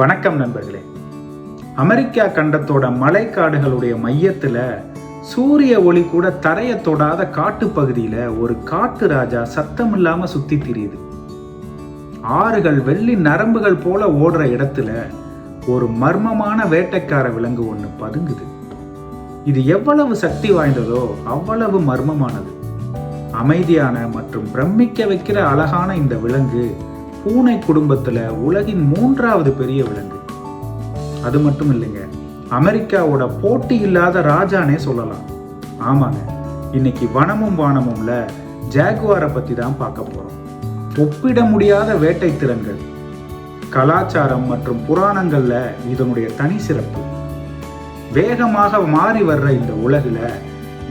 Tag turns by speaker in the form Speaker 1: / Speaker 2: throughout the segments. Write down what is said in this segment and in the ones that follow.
Speaker 1: வணக்கம் நண்பர்களே அமெரிக்கா கண்டத்தோட மலைக்காடுகளுடைய மையத்தில் சூரிய ஒளி கூட தரையை தொடாத காட்டு பகுதியில் ஒரு காட்டு ராஜா சத்தம் இல்லாமல் சுற்றி திரியுது ஆறுகள் வெள்ளி நரம்புகள் போல ஓடுற இடத்துல ஒரு மர்மமான வேட்டைக்கார விலங்கு ஒன்று பதுங்குது இது எவ்வளவு சக்தி வாய்ந்ததோ அவ்வளவு மர்மமானது அமைதியான மற்றும் பிரமிக்க வைக்கிற அழகான இந்த விலங்கு பூனை குடும்பத்தில் உலகின் மூன்றாவது பெரிய விலங்கு அது மட்டும் இல்லைங்க அமெரிக்காவோட போட்டி இல்லாத ராஜானே சொல்லலாம் ஆமாங்க இன்னைக்கு வனமும் வானமும்ல ஜாகுவாரை பற்றி தான் பார்க்க போகிறோம் ஒப்பிட முடியாத வேட்டை திறன்கள் கலாச்சாரம் மற்றும் புராணங்களில் இதனுடைய தனி சிறப்பு வேகமாக மாறி வர்ற இந்த உலகில்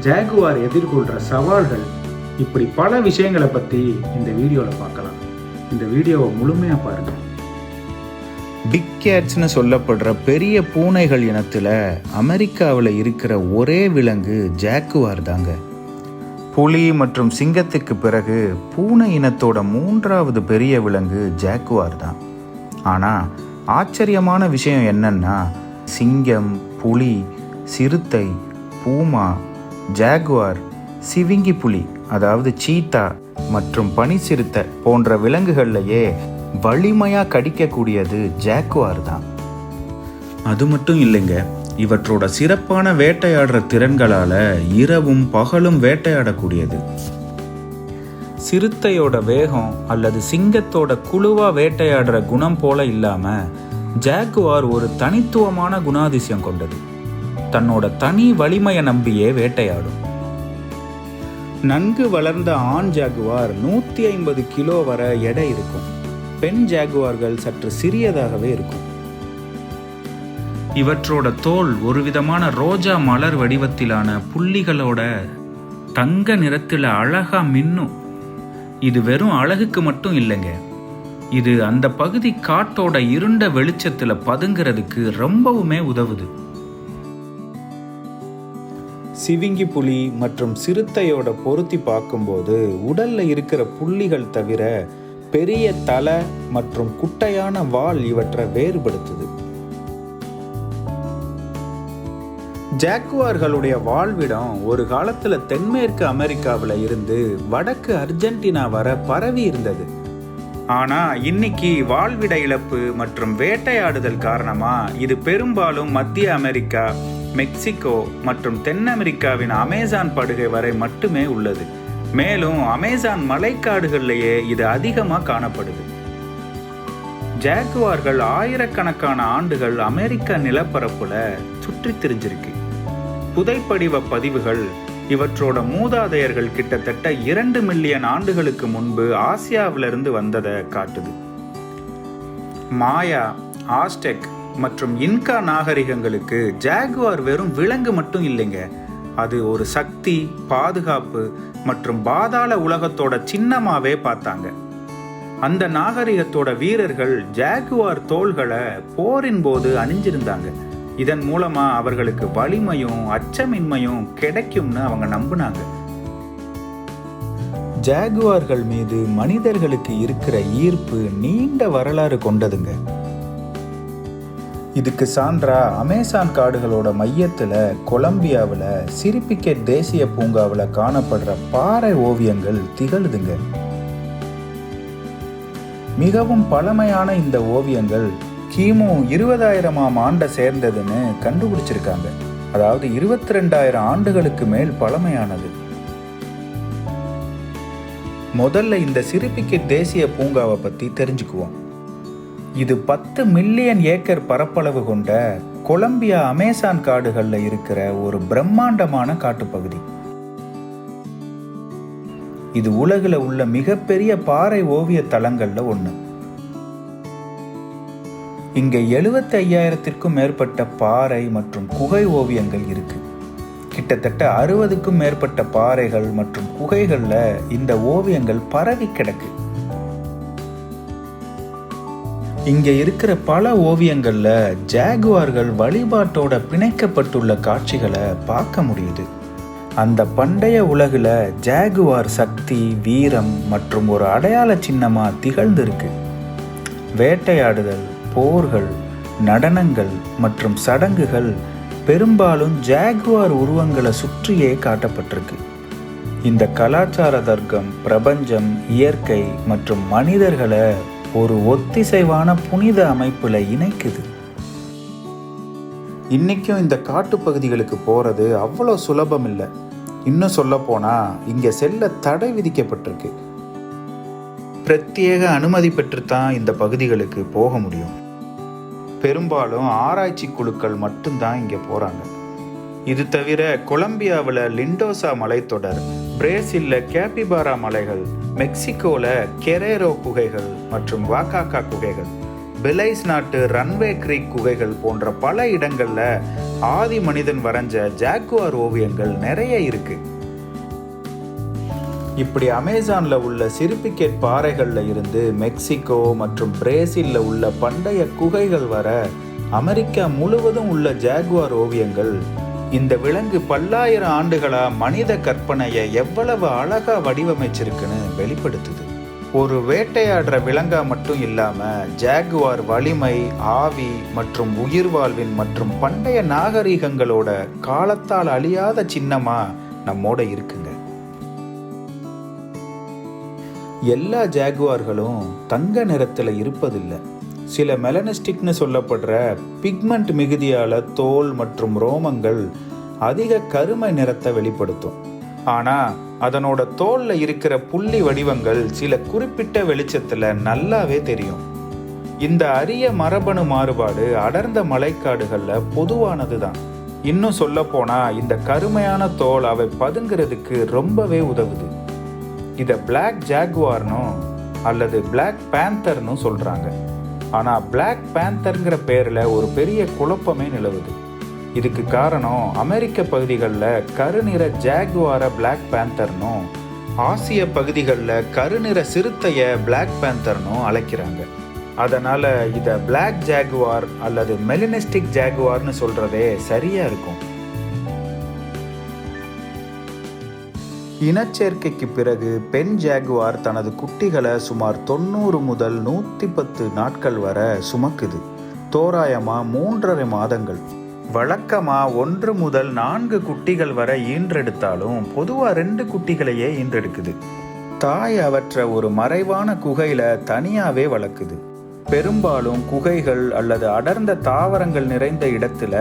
Speaker 1: ஜாகுவார் எதிர்கொள்கிற சவால்கள் இப்படி பல விஷயங்களை பற்றி இந்த வீடியோவில் பார்க்கலாம் இந்த வீடியோவை முழுமையாக பாருங்கள் பிக் கேட்ஸ்னு சொல்லப்படுற பெரிய பூனைகள் இனத்தில் அமெரிக்காவில் இருக்கிற ஒரே விலங்கு ஜாக்குவார் தாங்க புலி மற்றும் சிங்கத்துக்கு பிறகு பூனை இனத்தோட மூன்றாவது பெரிய விலங்கு ஜாக்குவார் தான் ஆனால் ஆச்சரியமான விஷயம் என்னன்னா சிங்கம் புலி சிறுத்தை பூமா ஜாகுவார் சிவிங்கி புலி அதாவது சீத்தா மற்றும் பனிச்சிறுத்தை போன்ற விலங்குகள்லையே வலிமையாக கடிக்கக்கூடியது ஜாக்குவார் தான் அது மட்டும் இல்லைங்க இவற்றோட சிறப்பான வேட்டையாடுற திறன்களால் இரவும் பகலும் வேட்டையாடக்கூடியது சிறுத்தையோட வேகம் அல்லது சிங்கத்தோட குழுவாக வேட்டையாடுற குணம் போல இல்லாமல் ஜாக்குவார் ஒரு தனித்துவமான குணாதிசயம் கொண்டது தன்னோட தனி வலிமையை நம்பியே வேட்டையாடும் நன்கு வளர்ந்த ஆண் ஜாகுவார் நூற்றி ஐம்பது கிலோ வர எடை இருக்கும் பெண் ஜாகுவார்கள் சற்று சிறியதாகவே இருக்கும் இவற்றோட தோல் ஒரு விதமான ரோஜா மலர் வடிவத்திலான புள்ளிகளோட தங்க நிறத்தில் அழகா மின்னும் இது வெறும் அழகுக்கு மட்டும் இல்லைங்க இது அந்த பகுதி காட்டோட இருண்ட வெளிச்சத்தில் பதுங்கிறதுக்கு ரொம்பவுமே உதவுது சிவிங்கி புலி மற்றும் சிறுத்தையோட பொருத்தி பார்க்கும்போது உடல்ல இருக்கிற புள்ளிகள் தவிர பெரிய தலை மற்றும் குட்டையான வால் இவற்றை வேறுபடுத்துது ஜாக்குவார்களுடைய வாழ்விடம் ஒரு காலத்துல தென்மேற்கு அமெரிக்காவில் இருந்து வடக்கு அர்ஜென்டினா வர பரவி இருந்தது ஆனா இன்னைக்கு வாழ்விட இழப்பு மற்றும் வேட்டையாடுதல் காரணமா இது பெரும்பாலும் மத்திய அமெரிக்கா மெக்சிகோ மற்றும் தென் அமெரிக்காவின் அமேசான் படுகை வரை மட்டுமே உள்ளது மேலும் அமேசான் மலைக்காடுகளிலேயே இது அதிகமாக காணப்படுது ஜாக்குவார்கள் ஆயிரக்கணக்கான ஆண்டுகள் அமெரிக்க நிலப்பரப்புல சுற்றி திரிஞ்சிருக்கு புதைப்படிவ பதிவுகள் இவற்றோட மூதாதையர்கள் கிட்டத்தட்ட இரண்டு மில்லியன் ஆண்டுகளுக்கு முன்பு ஆசியாவிலிருந்து வந்ததை காட்டுது மாயா ஆஸ்டெக் மற்றும் இன்கா நாகரிகங்களுக்கு ஜாகுவார் வெறும் விலங்கு மட்டும் இல்லைங்க அது ஒரு சக்தி பாதுகாப்பு மற்றும் பாதாள உலகத்தோட சின்னமாவே பார்த்தாங்க அந்த நாகரிகத்தோட வீரர்கள் ஜாகுவார் தோள்களை போரின் போது அணிஞ்சிருந்தாங்க இதன் மூலமா அவர்களுக்கு வலிமையும் அச்சமின்மையும் கிடைக்கும்னு அவங்க நம்பினாங்க ஜாகுவார்கள் மீது மனிதர்களுக்கு இருக்கிற ஈர்ப்பு நீண்ட வரலாறு கொண்டதுங்க இதுக்கு சான்றா அமேசான் காடுகளோட மையத்தில் கொலம்பியாவில் சிரிப்பிக்கெட் தேசிய பூங்காவில் காணப்படுற பாறை ஓவியங்கள் திகழுதுங்க மிகவும் பழமையான இந்த ஓவியங்கள் கிமு இருபதாயிரமாம் ஆண்டை சேர்ந்ததுன்னு கண்டுபிடிச்சிருக்காங்க அதாவது இருபத்தி ரெண்டாயிரம் ஆண்டுகளுக்கு மேல் பழமையானது முதல்ல இந்த சிரிப்பிக்கெட் தேசிய பூங்காவை பற்றி தெரிஞ்சுக்குவோம் இது பத்து மில்லியன் ஏக்கர் பரப்பளவு கொண்ட கொலம்பியா அமேசான் காடுகளில் இருக்கிற ஒரு பிரம்மாண்டமான காட்டுப்பகுதி இது உலகில் உள்ள மிகப்பெரிய பாறை ஓவிய தளங்களில் ஒன்று இங்கே எழுபத்தி ஐயாயிரத்திற்கும் மேற்பட்ட பாறை மற்றும் குகை ஓவியங்கள் இருக்கு கிட்டத்தட்ட அறுபதுக்கும் மேற்பட்ட பாறைகள் மற்றும் குகைகளில் இந்த ஓவியங்கள் பரவி கிடக்கு இங்கே இருக்கிற பல ஓவியங்களில் ஜாகுவார்கள் வழிபாட்டோட பிணைக்கப்பட்டுள்ள காட்சிகளை பார்க்க முடியுது அந்த பண்டைய உலகில் ஜாகுவார் சக்தி வீரம் மற்றும் ஒரு அடையாள சின்னமாக திகழ்ந்திருக்கு வேட்டையாடுதல் போர்கள் நடனங்கள் மற்றும் சடங்குகள் பெரும்பாலும் ஜாகுவார் உருவங்களை சுற்றியே காட்டப்பட்டிருக்கு இந்த கலாச்சார தர்க்கம் பிரபஞ்சம் இயற்கை மற்றும் மனிதர்களை ஒரு ஒத்திசைவான புனித அமைப்பில் இணைக்குது இன்றைக்கும் இந்த காட்டுப்பகுதிகளுக்கு பகுதிகளுக்கு போகிறது அவ்வளோ சுலபம் இல்லை இன்னும் சொல்லப்போனால் இங்கே செல்ல தடை விதிக்கப்பட்டிருக்கு பிரத்யேக அனுமதி பெற்றுத்தான் இந்த பகுதிகளுக்கு போக முடியும் பெரும்பாலும் ஆராய்ச்சி குழுக்கள் மட்டும்தான் இங்கே போகிறாங்க இது தவிர கொலம்பியாவில் லிண்டோசா மலைத்தொடர் பிரேசிலில் கேபிபாரா மலைகள் மெக்சிகோவில் கெரேரோ குகைகள் மற்றும் வாக்காக்கா குகைகள் பிலைஸ் நாட்டு ரன்வே கிரீக் குகைகள் போன்ற பல இடங்களில் ஆதி மனிதன் வரைஞ்ச ஜாக்குவார் ஓவியங்கள் நிறைய இருக்கு இப்படி அமேசானில் உள்ள சிறுபிக்கெட் பாறைகளில் இருந்து மெக்சிகோ மற்றும் பிரேசிலில் உள்ள பண்டைய குகைகள் வர அமெரிக்கா முழுவதும் உள்ள ஜாகுவார் ஓவியங்கள் இந்த விலங்கு பல்லாயிரம் ஆண்டுகளா மனித கற்பனையை எவ்வளவு அழகா வடிவமைச்சிருக்குன்னு வெளிப்படுத்துது ஒரு வேட்டையாடுற விலங்கா மட்டும் இல்லாம ஜாகுவார் வலிமை ஆவி மற்றும் உயிர் வாழ்வின் மற்றும் பண்டைய நாகரீகங்களோட காலத்தால் அழியாத சின்னமா நம்மோட இருக்குங்க எல்லா ஜாகுவார்களும் தங்க நிறத்தில் இருப்பதில்லை சில மெலனிஸ்டிக்னு சொல்லப்படுற பிக்மெண்ட் மிகுதியால் தோல் மற்றும் ரோமங்கள் அதிக கருமை நிறத்தை வெளிப்படுத்தும் ஆனால் அதனோட தோலில் இருக்கிற புள்ளி வடிவங்கள் சில குறிப்பிட்ட வெளிச்சத்தில் நல்லாவே தெரியும் இந்த அரிய மரபணு மாறுபாடு அடர்ந்த மலைக்காடுகளில் பொதுவானது தான் இன்னும் சொல்லப்போனால் இந்த கருமையான தோல் அவை பதுங்கிறதுக்கு ரொம்பவே உதவுது இதை பிளாக் ஜாக்வார்னும் அல்லது பிளாக் பேந்தர்னும் சொல்கிறாங்க ஆனால் பிளாக் பேந்தருங்கிற பேரில் ஒரு பெரிய குழப்பமே நிலவுது இதுக்கு காரணம் அமெரிக்க பகுதிகளில் கருநிற ஜாகுவார பிளாக் பேந்தர்னும் ஆசிய பகுதிகளில் கருநிற சிறுத்தையை பிளாக் பேந்தர்னும் அழைக்கிறாங்க அதனால் இதை பிளாக் ஜாகுவார் அல்லது மெலினிஸ்டிக் ஜாகுவார்னு சொல்கிறதே சரியாக இருக்கும் இனச்சேர்க்கைக்கு பிறகு பெண் ஜாகுவார் தனது குட்டிகளை சுமார் தொண்ணூறு முதல் நூற்றி பத்து நாட்கள் வர சுமக்குது தோராயமாக மூன்றரை மாதங்கள் வழக்கமாக ஒன்று முதல் நான்கு குட்டிகள் வர ஈன்றெடுத்தாலும் பொதுவாக ரெண்டு குட்டிகளையே ஈன்றெடுக்குது தாய் அவற்றை ஒரு மறைவான குகையில் தனியாகவே வளர்க்குது பெரும்பாலும் குகைகள் அல்லது அடர்ந்த தாவரங்கள் நிறைந்த இடத்துல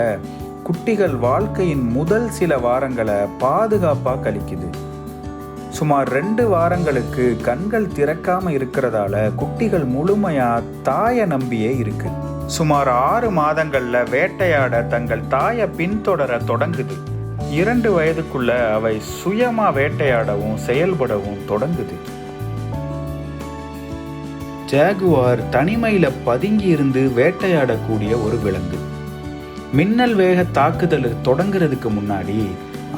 Speaker 1: குட்டிகள் வாழ்க்கையின் முதல் சில வாரங்களை பாதுகாப்பாக கழிக்குது சுமார் ரெண்டு வாரங்களுக்கு கண்கள் திறக்காம இருக்கிறதால குட்டிகள் முழுமையா தாயை நம்பியே இருக்கு சுமார் ஆறு மாதங்கள்ல வேட்டையாட தங்கள் தாயை பின்தொடர தொடங்குது இரண்டு வயதுக்குள்ள அவை சுயமா வேட்டையாடவும் செயல்படவும் தொடங்குது ஜாகுவார் தனிமையில பதுங்கி இருந்து வேட்டையாடக்கூடிய ஒரு விலங்கு மின்னல் வேக தாக்குதல் தொடங்குறதுக்கு முன்னாடி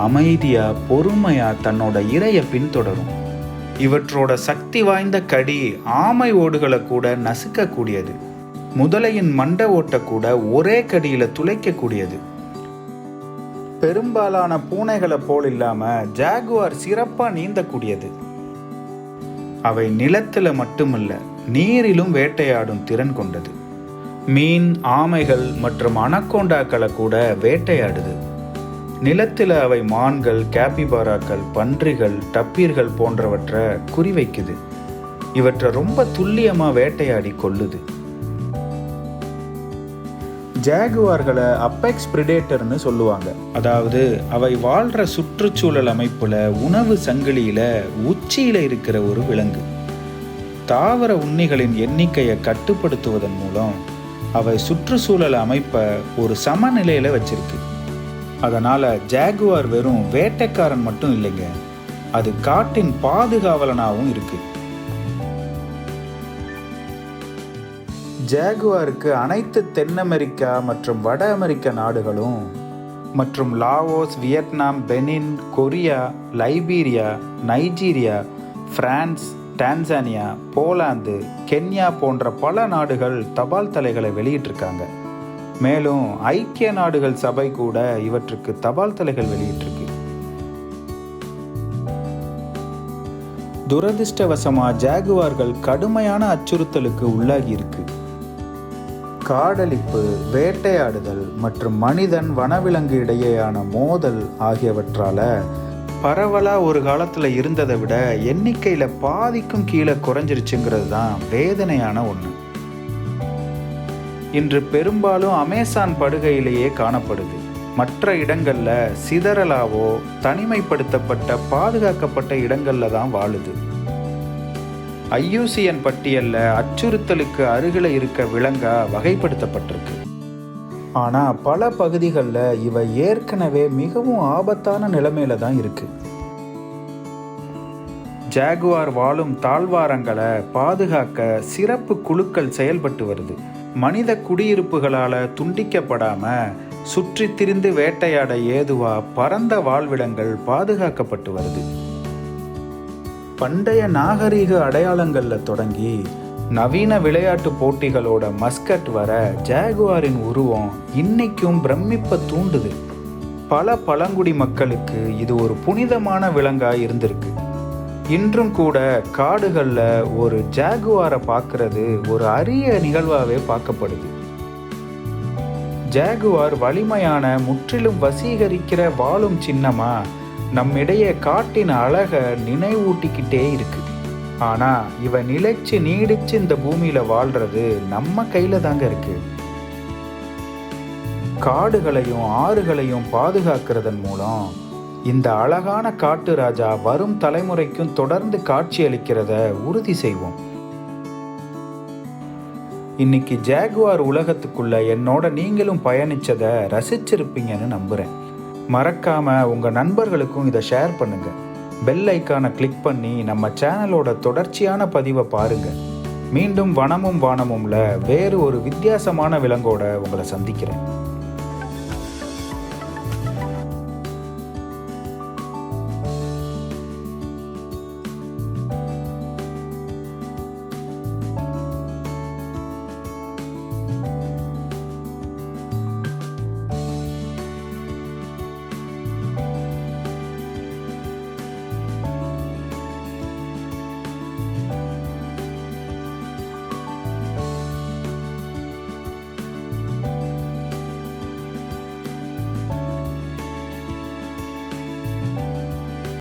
Speaker 1: அமைதியா பொறுமையா தன்னோட இரையை பின்தொடரும் இவற்றோட சக்தி வாய்ந்த கடி ஆமை ஓடுகளை கூட நசுக்கக்கூடியது முதலையின் மண்டை ஓட்டை கூட ஒரே கடியில துளைக்கக்கூடியது பெரும்பாலான பூனைகளை போல் இல்லாம ஜாகுவார் சிறப்பா நீந்தக்கூடியது அவை நிலத்தில் மட்டுமல்ல நீரிலும் வேட்டையாடும் திறன் கொண்டது மீன் ஆமைகள் மற்றும் அனக்கோண்டாக்களை கூட வேட்டையாடுது நிலத்தில் அவை மான்கள் கேபிபாராக்கள் பன்றிகள் டப்பீர்கள் போன்றவற்றை குறிவைக்குது இவற்றை ரொம்ப துல்லியமாக வேட்டையாடி கொள்ளுது ஜாகுவார்களை அப்பெக்ஸ் பிரிடேட்டர்னு சொல்லுவாங்க அதாவது அவை வாழ்கிற சுற்றுச்சூழல் அமைப்பில் உணவு சங்கிலியில் உச்சியில் இருக்கிற ஒரு விலங்கு தாவர உண்ணிகளின் எண்ணிக்கையை கட்டுப்படுத்துவதன் மூலம் அவை சுற்றுச்சூழல் அமைப்பை ஒரு சமநிலையில் வச்சிருக்கு அதனால் ஜாகுவார் வெறும் வேட்டைக்காரன் மட்டும் இல்லைங்க அது காட்டின் பாதுகாவலனாகவும் இருக்குது ஜாகுவாருக்கு அனைத்து தென் அமெரிக்கா மற்றும் வட அமெரிக்க நாடுகளும் மற்றும் Laos Vietnam Benin Korea Liberia Nigeria France Tanzania Poland Kenya போன்ற பல நாடுகள் தபால் தலைகளை வெளியிட்டிருக்காங்க மேலும் ஐக்கிய நாடுகள் சபை கூட இவற்றுக்கு தபால் தலைகள் வெளியிட்டிருக்கு துரதிருஷ்டவசமா ஜாகுவார்கள் கடுமையான அச்சுறுத்தலுக்கு உள்ளாகி இருக்கு காடழிப்பு வேட்டையாடுதல் மற்றும் மனிதன் வனவிலங்கு இடையேயான மோதல் ஆகியவற்றால பரவலாக ஒரு காலத்தில் இருந்ததை விட எண்ணிக்கையில் பாதிக்கும் கீழே குறைஞ்சிருச்சுங்கிறது தான் வேதனையான ஒன்று இன்று பெரும்பாலும் அமேசான் படுகையிலேயே காணப்படுது மற்ற இடங்களில் சிதறலாவோ தனிமைப்படுத்தப்பட்ட பாதுகாக்கப்பட்ட இடங்களில் தான் வாழுது ஐயூசியன் பட்டியலில் அச்சுறுத்தலுக்கு அருகில் இருக்க விலங்கா வகைப்படுத்தப்பட்டிருக்கு ஆனால் பல பகுதிகளில் இவை ஏற்கனவே மிகவும் ஆபத்தான நிலைமையில தான் இருக்குது ஜாகுவார் வாழும் தாழ்வாரங்களை பாதுகாக்க சிறப்பு குழுக்கள் செயல்பட்டு வருது மனித குடியிருப்புகளால் துண்டிக்கப்படாமல் சுற்றித் திரிந்து வேட்டையாட ஏதுவா பரந்த வாழ்விடங்கள் பாதுகாக்கப்பட்டு வருது பண்டைய நாகரீக அடையாளங்களில் தொடங்கி நவீன விளையாட்டு போட்டிகளோட மஸ்கட் வர ஜாகுவாரின் உருவம் இன்னைக்கும் பிரமிப்பை தூண்டுது பல பழங்குடி மக்களுக்கு இது ஒரு புனிதமான விலங்காக இருந்திருக்கு இன்றும் கூட காடுகளில் ஒரு ஜாகுவாரை பார்க்கறது ஒரு அரிய நிகழ்வாகவே பார்க்கப்படுது ஜாகுவார் வலிமையான முற்றிலும் வசீகரிக்கிற வாழும் சின்னமா நம்மிடையே காட்டின் அழகை நினைவூட்டிக்கிட்டே இருக்கு ஆனால் இவ நிலைச்சு நீடிச்சு இந்த பூமியில் வாழ்கிறது நம்ம கையில் தாங்க இருக்கு காடுகளையும் ஆறுகளையும் பாதுகாக்கிறதன் மூலம் இந்த அழகான காட்டு ராஜா வரும் தலைமுறைக்கும் தொடர்ந்து அளிக்கிறத உறுதி செய்வோம் இன்னைக்கு ஜாகுவார் உலகத்துக்குள்ள என்னோட நீங்களும் பயணிச்சதை ரசிச்சிருப்பீங்கன்னு நம்புகிறேன் மறக்காம உங்கள் நண்பர்களுக்கும் இதை ஷேர் பண்ணுங்க பெல் ஐக்கானை கிளிக் பண்ணி நம்ம சேனலோட தொடர்ச்சியான பதிவை பாருங்க மீண்டும் வனமும் வானமும்ல வேறு ஒரு வித்தியாசமான விலங்கோட உங்களை சந்திக்கிறேன்